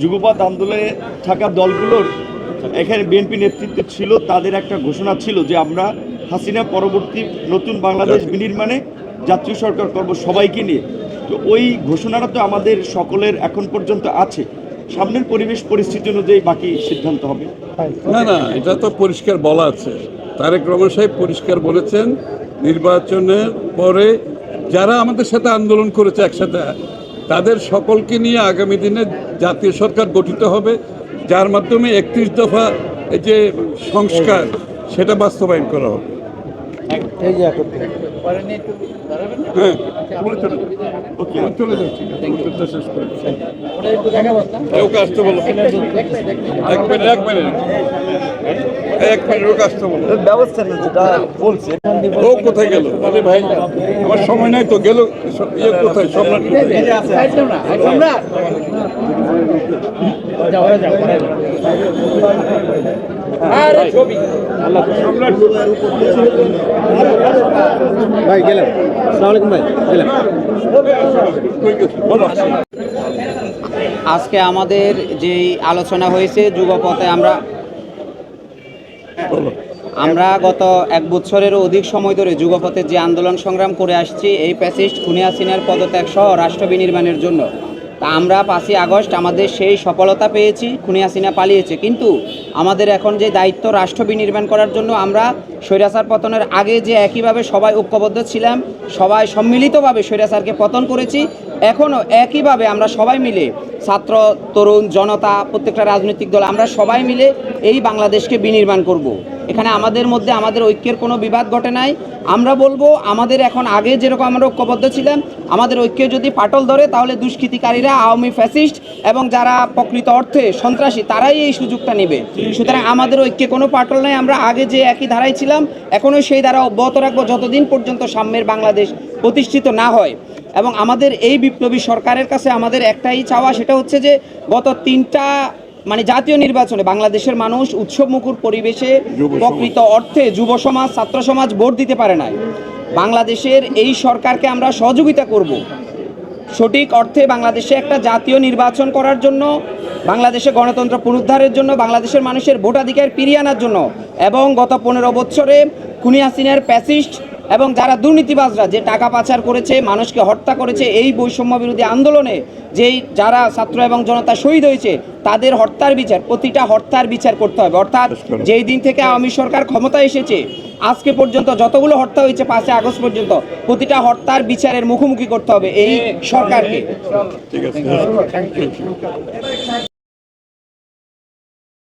যুগপৎ আন্দোলনে থাকা দলগুলোর এখানে বিএনপি নেতৃত্ব ছিল, তাদের একটা ঘোষণা ছিল যে আমরা হাসিনা পরবর্তী নতুন বাংলাদেশ বিনির্মাণে জাতীয় সরকার করব সবাইকে নিয়ে। তো ওই ঘোষণাটা তো আমাদের সকলের এখন পর্যন্ত আছে। সামনের পরিবেশ পরিস্থিতি অনুযায়ী বাকি সিদ্ধান্ত হবে। না না, এটা তো পরিষ্কার বলা আছে। তারেক রহমান সাহেব পরিষ্কার বলেছেন, নির্বাচনের পরে যারা আমাদের সাথে আন্দোলন করেছে একসাথে তাদের সকলকে নিয়ে আগামী দিনে জাতীয় সরকার গঠিত হবে যার মাধ্যমে একত্রিশ দফা এই যে সংস্কার সেটা বাস্তবায়ন করা হবে। হ্যাঁ। এক মিনিট। এক মিনিট। এক মিনিট আসতে বলো। ব্যবস্থা নেই যেটা বলছে। ও কোথায় গেল? আরে ভাই আমার সময় নাই তো গেল ইয়ে কোথায়? সম্রাট ভাই গেলাম। আসসালামু আলাইকুম ভাই গেলাম। আজকে আমাদের যেই আলোচনা হয়েছে যুগপথে আমরা। আমরা গত এক বছরেরও অধিক সময় ধরে যুগপথে যে আন্দোলন সংগ্রাম করে আসছি, এই প্যাসিস্ট খুনে সিনার পদত্যাগ সহ রাষ্ট্র বিনির্মাণের জন্য। তা আমরা পাঁচই আগস্ট আমাদের সেই সফলতা পেয়েছি খুনে সিনা পালিয়েছে। কিন্তু আমাদের এখন যে দায়িত্ব রাষ্ট্র বিনির্মাণ করার জন্য আমরা স্বৈরাচার পতনের আগে যে একইভাবে সবাই ঐক্যবদ্ধ ছিলাম, সবাই সম্মিলিতভাবে স্বৈরাচারকে পতন করেছি, এখনও একইভাবে আমরা সবাই মিলে ছাত্র, তরুণ, জনতা, প্রত্যেকটা রাজনৈতিক দল, আমরা সবাই মিলে এই বাংলাদেশকে বিনির্মাণ করব। এখানে আমাদের মধ্যে আমাদের ঐক্যের কোনো বিবাদ ঘটে নাই। আমরা বলব, আমাদের এখন আগে যেরকম আমরা ঐক্যবদ্ধ ছিলাম, আমাদের ঐক্য যদি পাটল ধরে, তাহলে দুষ্কৃতিকারীরা আওয়ামী ফ্যাসিস্ট এবং যারা প্রকৃত অর্থে সন্ত্রাসী, তারাই এই সুযোগটা নেবে। সুতরাং আমাদের ঐক্যে কোনো পাটল নাই, আমরা আগে যে একই ধারায় ছিলাম এখনও সেই ধারা অব্যাহত রাখব, যতদিন পর্যন্ত সাম্যের বাংলাদেশ প্রতিষ্ঠিত না হয়। এবং আমাদের এই বিপ্লবী সরকারের কাছে আমাদের একটাই চাওয়া সেটা হচ্ছে যে গত তিনটা মানে জাতীয় নির্বাচনে বাংলাদেশের মানুষ উৎসবমুখর পরিবেশে প্রকৃত অর্থে যুব সমাজ ছাত্র সমাজ ভোট দিতে পারে নাই। বাংলাদেশের এই সরকারকে আমরা সহযোগিতা করব। সঠিক অর্থে বাংলাদেশে একটা জাতীয় নির্বাচন করার জন্য বাংলাদেশে গণতন্ত্র পুনরুদ্ধারের জন্য বাংলাদেশের মানুষের ভোটাধিকার ফিরিয়ে আনার জন্য এবং গত পনেরো বছরে খুনি হাসিনার প্যাসিস্ট এবং যারা দুর্নীতিবাজরা যে টাকা পাচার করেছে মানুষকে হত্যা করেছে এই বৈষম্য বিরোধী আন্দোলনে যেই যারা ছাত্র এবং জনতা শহীদ হয়েছে তাদের হত্যার বিচার প্রতিটা হত্যার বিচার করতে হবে। অর্থাৎ যেই দিন থেকে আওয়ামী সরকার ক্ষমতায় এসেছে আজকে পর্যন্ত যতগুলো হত্যা হয়েছে পাঁচই আগস্ট পর্যন্ত প্রতিটা হত্যার বিচারের মুখোমুখি করতে হবে এই সরকারকে। ঠিক আছে